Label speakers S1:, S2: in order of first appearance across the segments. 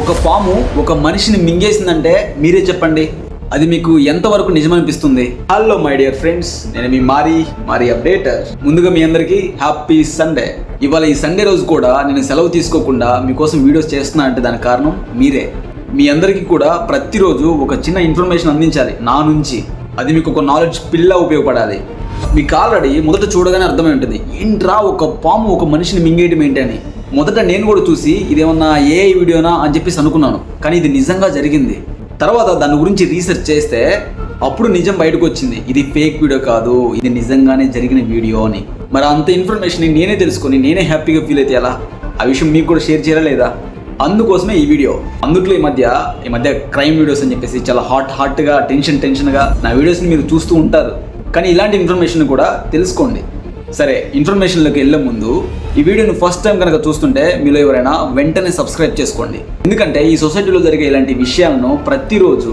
S1: ఒక పాము ఒక మనిషిని మింగేసిందంటే మీరే చెప్పండి. అది మీకు ఎంతవరకు నిజమనిపిస్తుంది? హలో మై డియర్ ఫ్రెండ్స్ నేను మీ మారి మారి అప్డేటర్. ముందుగా మీ అందరికీ హ్యాపీ సండే ఇవాళ ఈ సండే రోజు కూడా నేను సెలవు తీసుకోకుండా మీకోసం వీడియోస్ చేస్తున్నా అంటే దాని కారణం మీరే. మీ అందరికీ కూడా ప్రతిరోజు ఒక చిన్న ఇన్ఫర్మేషన్ అందించాలి నా నుంచి. అది మీకు ఒక నాలెడ్జ్ పిల్ల ఉపయోగపడాలి. మీకు ఆల్రెడీ మొదట చూడగానే అర్థమై ఉంటుంది. ఏంట్రా ఒక పాము ఒక మనిషిని మింగేయడం ఏంటి అని. మొదట నేను కూడా చూసి ఇదేమన్నా ఏ వీడియోనా అని చెప్పేసి అనుకున్నాను. కానీ ఇది నిజంగా జరిగింది. తర్వాత దాని గురించి రీసెర్చ్ చేస్తే అప్పుడు నిజం బయటకు వచ్చింది. ఇది ఫేక్ వీడియో కాదు ఇది నిజంగానే జరిగిన వీడియో అని. మరి అంత ఇన్ఫర్మేషన్ నేనే తెలుసుకొని నేనే హ్యాపీగా ఫీల్ అయితే ఎలా? ఆ విషయం మీకు కూడా షేర్ చేయరా లేదా అందుకోసమే ఈ వీడియో అందుట్లో ఈ మధ్య ఈ మధ్య క్రైమ్ వీడియోస్ అని చెప్పేసి చాలా హాట్ హాట్గా టెన్షన్ టెన్షన్గా నా వీడియోస్ని మీరు చూస్తూ ఉంటారు. కానీ ఇలాంటి ఇన్ఫర్మేషన్ కూడా తెలుసుకోండి. సరే ఇన్ఫర్మేషన్లోకి వెళ్ళే ముందు ఈ వీడియోని ఫస్ట్ టైం కనుక చూస్తుంటే మీలో ఎవరైనా వెంటనే సబ్స్క్రైబ్ చేసుకోండి. ఎందుకంటే ఈ సొసైటీలో జరిగే ఇలాంటి విషయాలను ప్రతిరోజు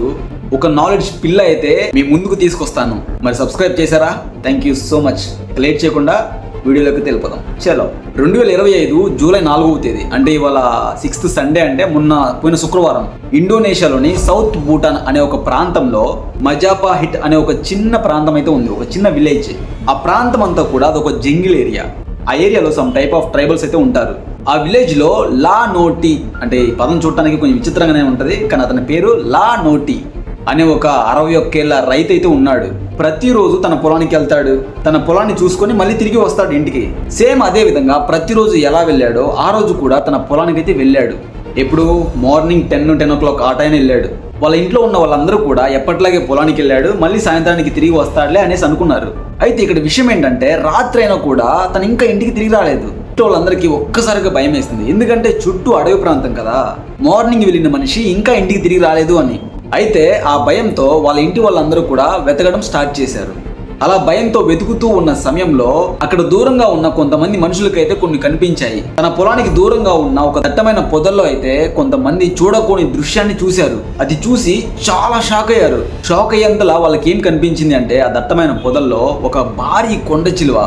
S1: ఒక నాలెడ్జ్ పిల్ల అయితే మీ ముందుకు తీసుకొస్తాను. మరి సబ్స్క్రైబ్ చేశారా? Thank you so much late చేయకుండా వీడియోలోకి తెలుపుదాం. చలో రెండు వేల ఇరవై ఐదు జూలై నాలుగవ తేదీ అంటే ఇవాళ సిక్స్త్ సండే అంటే మొన్న పోయిన శుక్రవారం ఇండోనేషియాలోని సౌత్ భూటాన్ అనే ఒక ప్రాంతంలో మజాపా హిట్ అనే ఒక చిన్న ప్రాంతం అయితే ఉంది ఒక చిన్న విలేజ్. ఆ ప్రాంతం అంతా కూడా అదొక జంగిల్ ఏరియా. ఆ ఏరియాలో సమ్ టైప్ ఆఫ్ ట్రైబల్స్ అయితే ఉంటారు. ఆ విలేజ్లో లా నోటి అంటే ఈ పదం చూడటానికి కొంచెం విచిత్రంగానే ఉంటది కానీ అతని పేరు లా నోటి. అనే ఒక అరవై ఒక్కేళ్ళ రైతు అయితే ఉన్నాడు. ప్రతిరోజు తన పొలానికి వెళ్తాడు. తన పొలాన్ని చూసుకొని మళ్ళీ తిరిగి వస్తాడు ఇంటికి. సేమ్ అదే విధంగా ప్రతిరోజు ఎలా వెళ్ళాడో ఆ రోజు కూడా తన పొలానికి అయితే వెళ్ళాడు. ఎప్పుడు morning ten ten o'clock ఆ టైం వెళ్ళాడు. వాళ్ళ ఇంట్లో ఉన్న వాళ్ళందరూ కూడా ఎప్పటిలాగే పొలానికి వెళ్ళాడు మళ్ళీ సాయంత్రానికి తిరిగి వస్తాడులే అనేసి అనుకున్నారు. అయితే ఇక్కడ విషయం ఏంటంటే రాత్రి అయినా కూడా తను ఇంకా ఇంటికి తిరిగి రాలేదు. ఇంట్లో వాళ్ళందరికీ ఒక్కసారిగా భయం వేసింది ఎందుకంటే చుట్టూ అడవి ప్రాంతం కదా. మార్నింగ్ వెళ్ళిన మనిషి ఇంకా ఇంటికి తిరిగి రాలేదు అని. అయితే ఆ భయంతో వాళ్ళ ఇంటి వాళ్ళందరూ కూడా వెతకడం స్టార్ట్ చేశారు. అలా భయంతో వెతుకుతూ ఉన్న సమయంలో అక్కడ దూరంగా ఉన్న కొంతమంది మనుషులకైతే కొన్ని కనిపించాయి. తన పొలానికి దూరంగా ఉన్న ఒక దట్టమైన పొదల్లో అయితే కొంతమంది చూడకోని దృశ్యాన్ని చూశారు. అది చూసి చాలా షాక్ అయ్యారు. షాక్ అయ్యేంతలా వాళ్ళకి ఏం కనిపించింది అంటే ఆ దట్టమైన పొదల్లో ఒక భారీ కొండ చిలువ.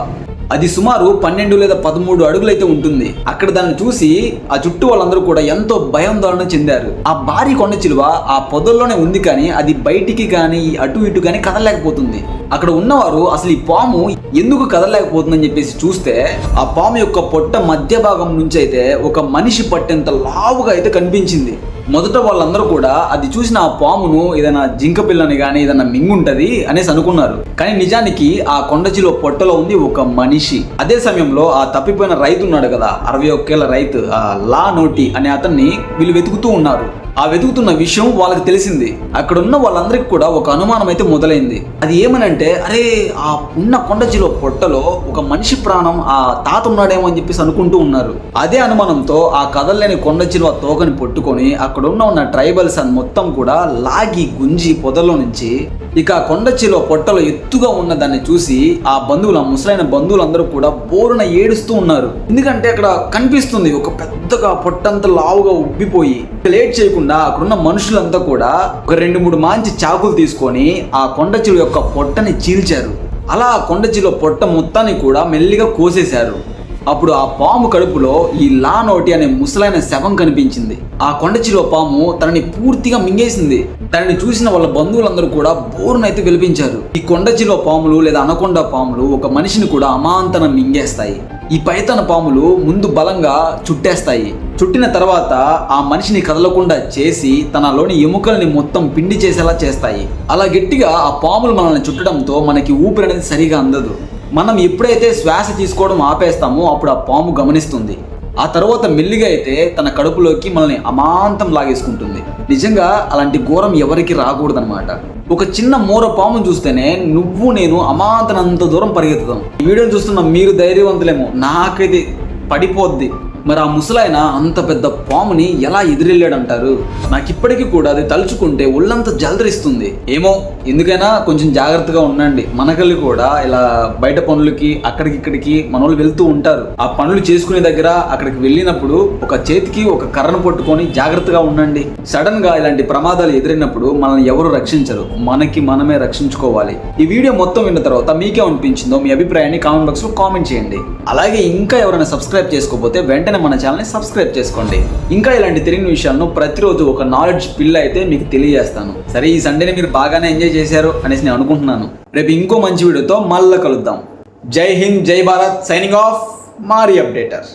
S1: అది సుమారు పన్నెండు లేదా పదమూడు అడుగులైతే ఉంటుంది. అక్కడ దాన్ని చూసి ఆ చుట్టూ వాళ్ళందరూ కూడా ఎంతో భయాందోళన చెందారు. ఆ భారీ కొండ చిలువ ఆ పొదల్లోనే ఉంది కానీ అది బయటికి కానీ అటు ఇటు కానీ కదలలేకపోతుంది. అక్కడ ఉన్నవారు అసలు ఈ పాము ఎందుకు కదలలేకపోతుందని చెప్పేసి చూస్తే ఆ పాము యొక్క పొట్ట మధ్య భాగం నుంచి అయితే ఒక మనిషి పట్టేంత లావుగా అయితే కనిపించింది. మొదట వాళ్ళందరూ కూడా అది చూసిన ఆ పామును ఏదైనా జింక పిల్లని కానీ ఏదైనా మింగుంటది అనేసి అనుకున్నారు. కానీ నిజానికి ఆ కొండచిలో పొట్టలో ఉంది ఒక మనిషి. అదే సమయంలో ఆ తప్పిపోయిన రైతు ఉన్నాడు కదా అరవై ఒక్కేళ్ళ రైతు ఆ లా నోటి అనే అతన్ని వీళ్ళు వెతుకుతూ ఉన్నారు. ఆ వెతుకుతున్న విషయం వాళ్ళకి తెలిసింది. అక్కడ ఉన్న వాళ్ళందరికీ కూడా ఒక అనుమానం అయితే మొదలైంది. అది ఏమనంటే అరే ఆ ఉన్న కొండచిలో పొట్టలో ఒక మనిషి ప్రాణం ఆ తాత ఉన్నాడేమో అని చెప్పేసి అనుకుంటూ ఉన్నారు. అదే అనుమానంతో ఆ కదలలేని కొండచిలో ఆ తోకని పట్టుకొని అక్కడ ఉన్న ఉన్న ట్రైబల్స్ అని మొత్తం కూడా లాగి గుంజి పొదల్లో నుంచి ఇక ఆ కొండచిలో పొట్టలో ఎత్తుగా ఉన్న దాన్ని చూసి ఆ బంధువులు ఆ ముసలైన బంధువులందరూ కూడా బోరున ఏడుస్తూ ఉన్నారు. ఎందుకంటే అక్కడ కనిపిస్తుంది ఒక పెద్దగా పొట్టంత లావుగా ఉబ్బిపోయి. లేట్ చేయకుండా అక్కడున్న మనుషులంతా కూడా ఒక రెండు మూడు మంచి చాకులు తీసుకొని ఆ కొండచిలు యొక్క పొట్టని చీల్చారు. అలా ఆ కొండచిలో పొట్ట మొత్తాన్ని కూడా మెల్లిగా కోసేశారు. అప్పుడు ఆ పాము కడుపులో ఈ లా నోటి అనే ముసలైన శవం కనిపించింది. ఆ కొండచిలో పాము తనని పూర్తిగా మింగేసింది. తనని చూసిన వాళ్ళ బంధువులందరూ కూడా బోరునైతే విలిపించారు. ఈ కొండచిలో పాములు లేదా అనకొండ పాములు ఒక మనిషిని కూడా అమాంతన మింగేస్తాయి. ఈ పైతన పాములు ముందు బలంగా చుట్టేస్తాయి. చుట్టిన తర్వాత ఆ మనిషిని కదలకుండా చేసి తనలోని ఎముకల్ని మొత్తం పిండి చేసేలా చేస్తాయి. అలా గట్టిగా ఆ పాములు మనల్ని చుట్టడంతో మనకి ఊపిరి అనేది సరిగా అందదు. మనం ఎప్పుడైతే శ్వాస తీసుకోవడం ఆపేస్తామో అప్పుడు ఆ పాము గమనిస్తుంది. ఆ తర్వాత మెల్లిగా అయితే తన కడుపులోకి మనల్ని అమాంతం లాగేసుకుంటుంది. నిజంగా అలాంటి ఘోరం ఎవరికి రాకూడదనమాట ఒక చిన్న మూర పామును చూస్తేనే నువ్వు నేను అమాంతనంత దూరం పరిగెత్తుతాం. ఈ వీడియోని చూస్తున్న మీరు ధైర్యవంతులేమో నాకైతే పడిపోద్ది. మరి ఆ ముసలాయన అంత పెద్ద పాముని ఎలా ఎదురెళ్ళాడంటారు? నాకు ఇప్పటికీ కూడా అది తలుచుకుంటే ఒళ్ళంతా జలదరిస్తుంది. ఏమో ఎందుకైనా కొంచెం జాగ్రత్తగా ఉండండి. మనకల్లి కూడా ఇలా బయట పనులకి అక్కడికి ఇక్కడికి మనోళ్ళు వెళ్తూ ఉంటారు. ఆ పనులు చేసుకునే దగ్గర అక్కడికి వెళ్ళినప్పుడు ఒక చేతికి ఒక కర్రను పట్టుకొని జాగ్రత్తగా ఉండండి. సడన్గా ఇలాంటి ప్రమాదాలు ఎదురైనప్పుడు మనల్ని ఎవరు రక్షించరు. మనకి మనమే రక్షించుకోవాలి. ఈ వీడియో మొత్తం విన్న తర్వాత మీకే అనిపించిందో మీ అభిప్రాయాన్ని కామెంట్ బాక్స్లో కామెంట్ చేయండి. అలాగే ఇంకా ఎవరైనా సబ్స్క్రైబ్ చేసుకోకపోతే వెంటనే వెంటనే మన ఛానల్ని సబ్స్క్రైబ్ చేసుకోండి. ఇంకా ఇలాంటి తెలియని విషయాలను ప్రతిరోజు ఒక నాలెడ్జ్ పిల్ల అయితే మీకు తెలియజేస్తాను. సరే ఈ సండేని మీరు బాగానే ఎంజాయ్ చేశారు అనేసి నేను అనుకుంటున్నాను. రేపు ఇంకో మంచి వీడియోతో మళ్ళీ కలుద్దాం. జై హింద్ జై భారత్ సైనింగ్ ఆఫ్ మారి అప్డేటర్.